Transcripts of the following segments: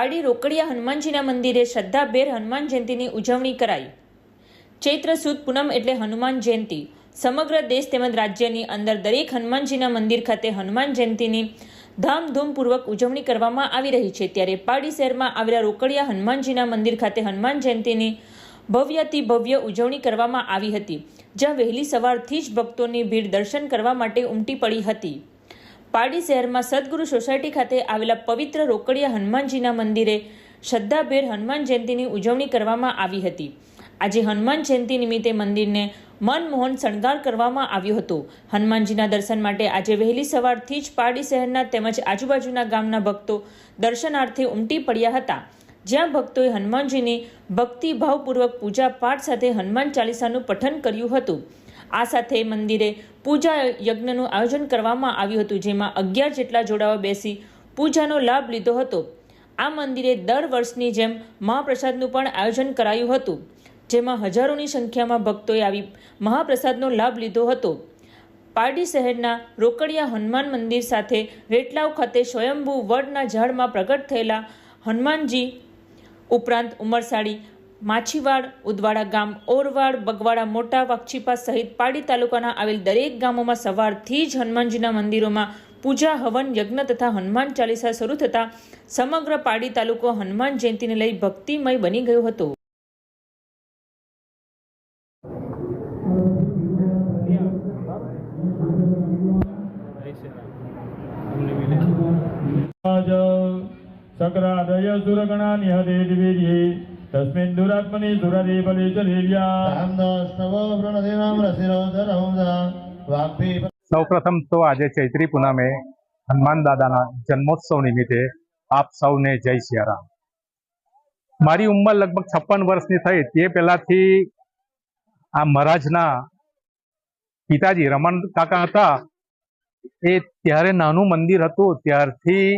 પાડી રોકડિયા હનુમાનજીના મંદિરે શ્રદ્ધાભેર હનુમાન જયંતીની ઉજવણી કરાઈ. ચૈત્ર સુદ પૂનમ એટલે હનુમાન જયંતી. સમગ્ર દેશ તેમજ રાજ્યની અંદર દરેક હનુમાનજીના મંદિર ખાતે હનુમાન જયંતીની ધામધૂમપૂર્વક ઉજવણી કરવામાં આવી રહી છે. ત્યારે પાડી શહેરમાં આવેલા રોકડિયા હનુમાનજીના મંદિર ખાતે હનુમાન જયંતીની ભવ્યથી ભવ્ય ઉજવણી કરવામાં આવી હતી, જ્યાં વહેલી સવારથી જ ભક્તોની ભીડ દર્શન કરવા માટે ઉમટી પડી હતી. પારડી શહેરમાં સદગુરુ સોસાયટી ખાતે આવેલા પવિત્ર રોકડિયા હનુમાનજીના મંદિરે શ્રદ્ધાભેર હનુમાન જયંતીની ઉજવણી કરવામાં આવી હતી. આજે હનુમાન જયંતી નિમિત્તે મંદિરને મનમોહન શણગાર કરવામાં આવ્યો હતો. હનુમાનજીના દર્શન માટે આજે વહેલી સવારથી જ પારડી શહેરના તેમજ આજુબાજુના ગામના ભક્તો દર્શનાર્થે ઉમટી પડ્યા હતા. જ્યાં ભક્તોએ હનુમાનજીની ભક્તિભાવપૂર્વક પૂજા પાઠ સાથે હનુમાન ચાલીસાનું પઠન કર્યું હતું. આ સાથે મંદિરે પૂજા યજ્ઞનું આયોજન કરવામાં આવ્યું હતું, જેમાં અગિયાર જેટલા જોડાઓ બેસી પૂજાનો લાભ લીધો હતો. આ મંદિરે દર વર્ષની જેમ મહાપ્રસાદનું પણ આયોજન કરાયું હતું, જેમાં હજારોની સંખ્યામાં ભક્તોએ આવી મહાપ્રસાદનો લાભ લીધો હતો. પારડી શહેરના રોકડિયા હનુમાન મંદિર સાથે રેટલાવ ખાતે સ્વયંભૂ વડના ઝાડમાં પ્રગટ થયેલા હનુમાનજી ઉપરાંત ઉમરસાડી માછીવાડ, ઉદવાડા ગામ, ઓરવાડ, બગવાડા, મોટા વાક્ષીપા સહિત પાડી તાલુકાના આવેલ દરેક ગામોમાં સવારથી જ હનુમાનજીના મંદિરોમાં પૂજા, હવન, યજ્ઞ તથા હનુમાન ચાલીસા શરૂ થતાં સમગ્ર પાડી તાલુકો હનુમાન જયંતીને લઈ ભક્તિમય બની ગયો હતો. ચક્રાદય સુરગણા નિહદે દ્વિવેદી તસ્મિન દુરાત્મની દુરાદે બલે ચલેવ્યા રામનો સ્તવો વૃણદેનામ રસિરોધરહુદા વાપી સૌપ્રથમ તો આજે ચૈત્રી પૂનમે હનુમાન દાદાના જન્મોત્સવ નિમિત્તે આપ સૌને જય સિયારામ મારી ઉંમર લગભગ છપ્પન વર્ષની થઈ. તે પહેલાથી આ મહારાજના પિતાજી રમણ કાકા હતા. એ ત્યારે નાનું મંદિર હતું. ત્યારથી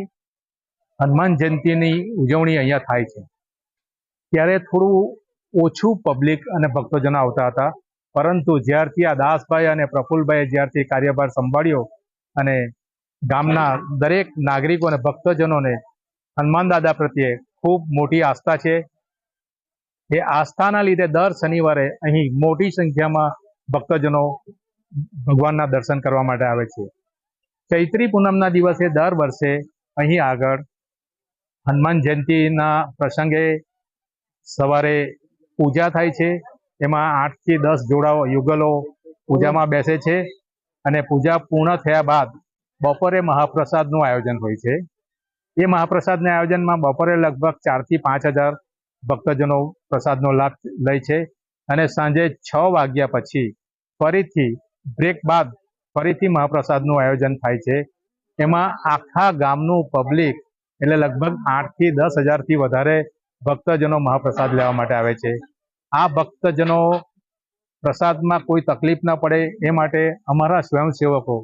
હનુમાન જયંતીની ઉજવણી અહીંયા થાય છે. ત્યારે થોડું ઓછું પબ્લિક અને ભક્તજનો આવતા હતા. પરંતુ જ્યારથી આ દાસભાઈ અને પ્રફુલભાઈએ જ્યારથી કાર્યભાર સંભાળ્યો અને ગામના દરેક નાગરિકો અને ભક્તજનોને હનુમાન દાદા પ્રત્યે ખૂબ મોટી આસ્થા છે. એ આસ્થાના લીધે દર શનિવારે અહીં મોટી સંખ્યામાં ભક્તજનો ભગવાનના દર્શન કરવા માટે આવે છે. ચૈત્રી પૂનમના દિવસે દર વર્ષે અહીં આગળ હનુમાન જયંતીના પ્રસંગે સવારે પૂજા થાય છે. એમાં આઠથી દસ જોડાઓ યુગલો પૂજામાં બેસે છે અને પૂજા પૂર્ણ થયા બાદ બપોરે મહાપ્રસાદનું આયોજન હોય છે. એ મહાપ્રસાદના આયોજનમાં બપોરે લગભગ ચારથી પાંચ હજાર ભક્તજનો પ્રસાદનો લાભ લે છે અને સાંજે છ વાગ્યા પછી ફરીથી બ્રેક બાદ ફરીથી મહાપ્રસાદનું આયોજન થાય છે. એમાં આખા ગામનું પબ્લિક એટલે લગભગ આઠથી દસ હજારથી વધારે ભક્તજનો મહાપ્રસાદ લેવા માટે આવે છે. આ ભક્તજનો પ્રસાદમાં કોઈ તકલીફ ન પડે એ માટે અમારા સ્વયંસેવકો,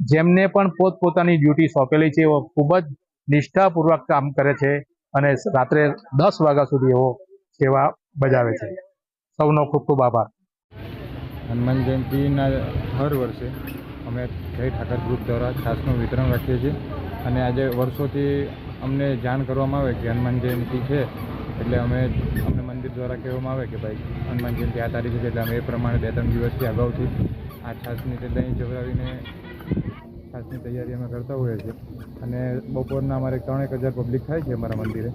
જેમને પણ પોતપોતાની ડ્યુટી સોંપેલી છે, એઓ ખૂબ જ નિષ્ઠાપૂર્વક કામ કરે છે અને રાત્રે દસ વાગ્યા સુધી એવો સેવા બજાવે છે. સૌનો ખૂબ ખૂબ આભાર. હનુમાન જયંતિના હર વર્ષે અમે જય ઠાકર ગ્રુપ દ્વારા છાસનું વિતરણ રાખીએ છીએ અને આજે વર્ષોથી અમને જાણ કરવામાં આવે કે હનુમાન જયંતિ છે, એટલે અમે અમને મંદિર દ્વારા કહેવામાં આવે કે ભાઈ હનુમાન જયંતિ આ તારીખે છે, એટલે અમે એ પ્રમાણે બે ત્રણ દિવસથી અગાઉથી આ છાસની તે દહીં જવડાવીને છાસની તૈયારી અમે કરતા હોઈએ છીએ. અને બપોરના અમારે ત્રણેક હજાર પબ્લિક થાય છે અમારા મંદિરે,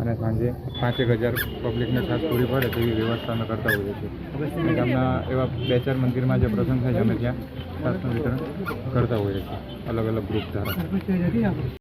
અને સાંજે પાંચેક હજાર પબ્લિકને છાસ પૂરી પડે તેવી વ્યવસ્થા અમે કરતા હોઈએ છીએ. ગામના એવા બે ચાર મંદિરમાં જે પ્રસંગ થાય છે, અમે ત્યાં છાસનું વિતરણ કરતા હોઈએ છીએ. અલગ અલગ ગ્રુપ દ્વારા.